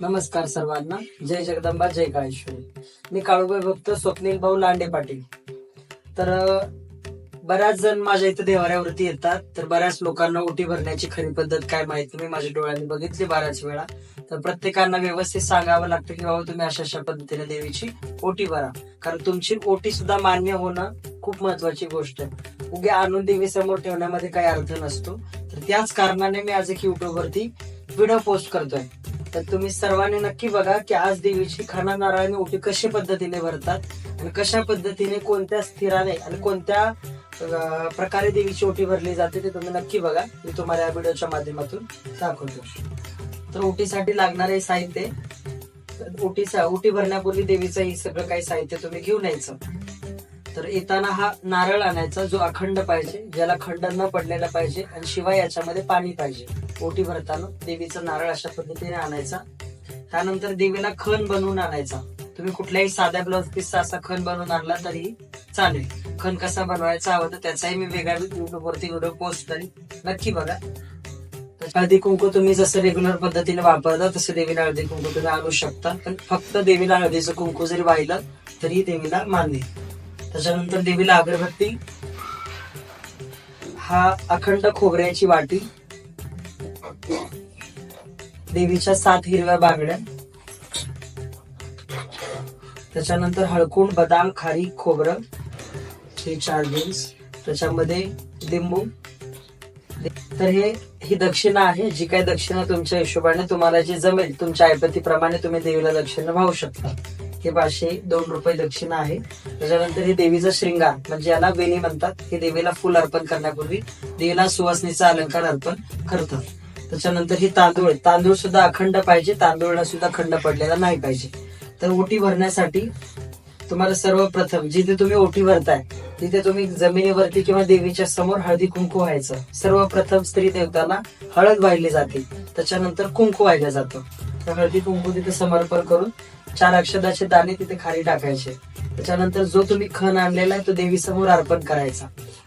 नमस्कार सर्वांना. जय जगदंबा जय काळेश्वरी. मी काळूबाई भक्त स्वप्नील भाऊ लांडे पाटील. तर बऱ्याच जण माझ्या इथं देवाऱ्यावरती येतात. तर बऱ्याच लोकांना ओटी भरण्याची खरी पद्धत काय माहिती मी माझ्या डोळ्यांनी बघितली बऱ्याच वेळा. तर प्रत्येकांना व्यवस्थित सांगावं लागतं की बाबा तुम्ही अशा अशा पद्धतीने देवीची ओटी भरा. कारण तुमची ओटी सुद्धा मान्य होणं खूप महत्वाची गोष्ट आहे. उद्या आणून देवी समोर ठेवण्यामध्ये काही अर्थ नसतो. तर त्याच कारणाने मी आज एक युट्यूबवरती व्हिडिओ पोस्ट करतोय. तर तुम्ही सर्वांनी नक्की बघा की आज देवीची खाना नारळाने ओटी कशा पद्धतीने भरतात आणि कशा पद्धतीने कोणत्या स्थिराने आणि कोणत्या प्रकारे देवीची ओटी भरली जाते ते तुम्ही नक्की बघा. मी तुम्हाला या व्हिडिओच्या माध्यमातून दाखवतो तर ओटीसाठी लागणारे साहित्य तर ओटी ओटी भरण्यापूर्वी देवीचं हे सगळं काही साहित्य तुम्ही घेऊन यायचं. तर येताना हा नारळ आणायचा जो अखंड पाहिजे ज्याला खंड न पडलेला पाहिजे आणि शिवाय याच्यामध्ये पाणी पाहिजे. ओटी भरताना देवीचा नारळ अशा पद्धतीने आणायचा. त्यानंतर देवीला खण बनवून आणायचा. तुम्ही कुठल्याही साध्या ब्लाउज पीसचा असा खण बनवून आणला तरी चालेल. खण कसा बनवायचा हवा तर त्याचाही मी वेगळ्या युट्यूबवरती व्हिडिओ पोस्ट करेन. नक्की बघा. हळदी कुंकू तुम्ही जसं रेग्युलर पद्धतीने वापरता तसं देवीला हळदी कुंकू तुम्ही आणू शकता. पण फक्त देवीला हळदीचं कुंकू जरी वाहिलं तरी देवीला मानली त्याच्यानंतर देवीला अगरबत्ती. हा अखंड खोबऱ्याची वाटी. देवीच्या सात हिरव्या बांगड्या. त्याच्यानंतर हळकुंड बदाम खारी खोबरं हे चार बीन्स त्याच्यामध्ये लिंबू. तर हे ही दक्षिणा आहे. जी काही दक्षिणा तुमच्या हिशोबाने तुम्हाला जी जमेल तुमच्या ऐपतीप्रमाणे तुम्ही देवीला दक्षिणा वाहू शकता. हे पाचशे दोन रुपये दक्षिणा आहे. त्याच्यानंतर हे देवीचा श्रृंगार म्हणजे याला वेणी म्हणतात. हे देवीला फुल अर्पण करण्यापूर्वी देवीला सुवासनीचा अलंकार अर्पण करतात. त्याच्यानंतर हे तांदूळ तांदूळ सुद्धा अखंड पाहिजे. तांदूळला सुद्धा खंड पडलेला नाही पाहिजे. तर ओटी भरण्यासाठी तुम्हाला सर्वप्रथम जिथे तुम्ही ओटी भरताय तिथे तुम्ही जमिनीवरती किंवा देवीच्या समोर हळदी कुंकू व्हायचं. सर्वप्रथम स्त्री देवताला हळद वाहिली जाते. त्याच्यानंतर कुंकू वाहिलं जातं. तर हळदी कुंकू तिथे समर्पण करून चार अक्षदाचे दाणे तिथे खाली टाकायचे. त्याच्यानंतर जो तुम्ही खण आणलेला आहे तो देवी समोर अर्पण करायचा.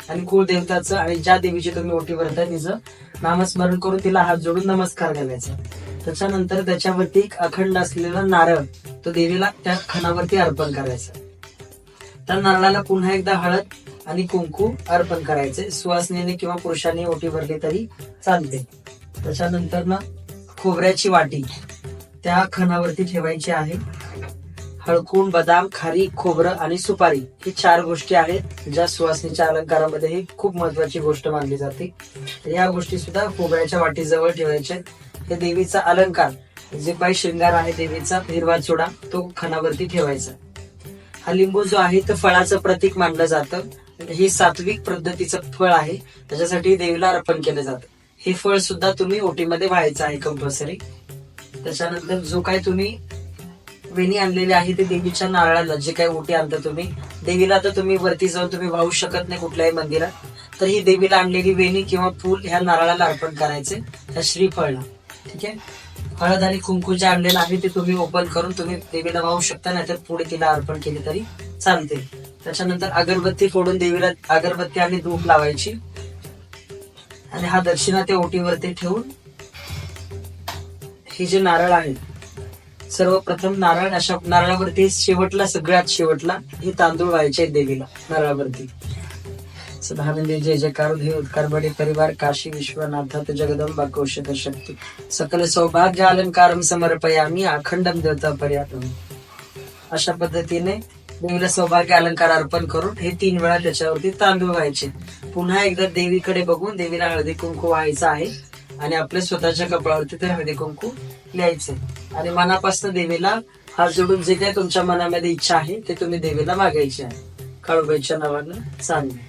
आणि कुलदेवताचं आणि ज्या देवीची तुम्ही ओटी भरताय तिचं नामस्मरण करून तिला हात जोडून नमस्कार घालायचा त्याच्यानंतर त्याच्यावरती एक अखंड असलेला नारळ तो देवीला त्या खणावरती अर्पण करायचा. त्या नारळाला पुन्हा एकदा हळद आणि कुंकू अर्पण करायचे. सुवासनेने किंवा पुरुषाने ओटी भरली तरी चालते. त्याच्यानंतर ना खोबऱ्याची वाटी त्या खणावरती ठेवायची आहे. हळकून बदाम खारी खोबरं आणि सुपारी ही चार गोष्टी आहेत ज्या सुवासनीच्या अलंकारामध्ये ही खूप महत्वाची गोष्ट मानली जाते. या गोष्टी सुद्धा खोबऱ्याच्या वाटीजवळ ठेवायच्या हे देवीचा अलंकार जे काही शृंगार आहे देवीचा हिरवा चुडा तो खणावरती ठेवायचा. हा लिंबू जो आहे तो फळाचं प्रतीक मानलं जातं. हे सात्विक पद्धतीचं फळ आहे त्याच्यासाठी देवीला अर्पण केलं जातं. हे फळ सुद्धा तुम्ही ओटीमध्ये व्हायचं आहे कंपल्सरी त्याच्यानंतर जो काही तुम्ही वेणी आणलेली आहे ते देवीच्या नारळाला जे काही ओटी आणता तुम्ही. देवीला तर तुम्ही वरती जाऊन तुम्ही वाहू शकत नाही कुठल्याही मंदिरात. तर ही देवीला आणलेली वेणी किंवा फूल ह्या नारळाला अर्पण करायचे. त्या श्रीफळला. ठीक आहे? हळद आणि कुंकू जे आणलेलं आहे ते तुम्ही ओपन करून तुम्ही देवीला वाहू शकता नाहीतर पुढे तिला अर्पण केली तरी चालते. त्याच्यानंतर अगरबत्ती फोडून देवीला अगरबत्ती आणि धूप लावायची. आणि हा दक्षिणा त्या ओटीवरती ठेवून हे जे नारळ आहे सर्वप्रथम नारळ अशा नारळावरती शेवटला सगळ्यात शेवटला हे तांदूळ व्हायचे देवीला नारळावरती. सदानंदी जय जयकार हे उत्कार बडे परिवार काशी विश्वनाथ जगदंबा कौशक शक्ती. सकल सौभाग्य अलंकारम समर्पयामी अखंडम देवता पर्यातम अशा पद्धतीने देवीला सौभाग्य अलंकार अर्पण करून हे तीन वेळा त्याच्यावरती तांदूळ व्हायचे. पुन्हा एकदा देवीकडे बघून देवीला हळदी कुंकू व्हायचं आहे आणि आपल्या स्वतःच्या कपाळावरती ते हळदी कुंकू लिहायचे आणि मनापासून देवीला हात जोडून जे काही तुमच्या मनामध्ये इच्छा आहे ते तुम्ही देवीला मागायची आहे. काळूबाईच्या नावानं सांगा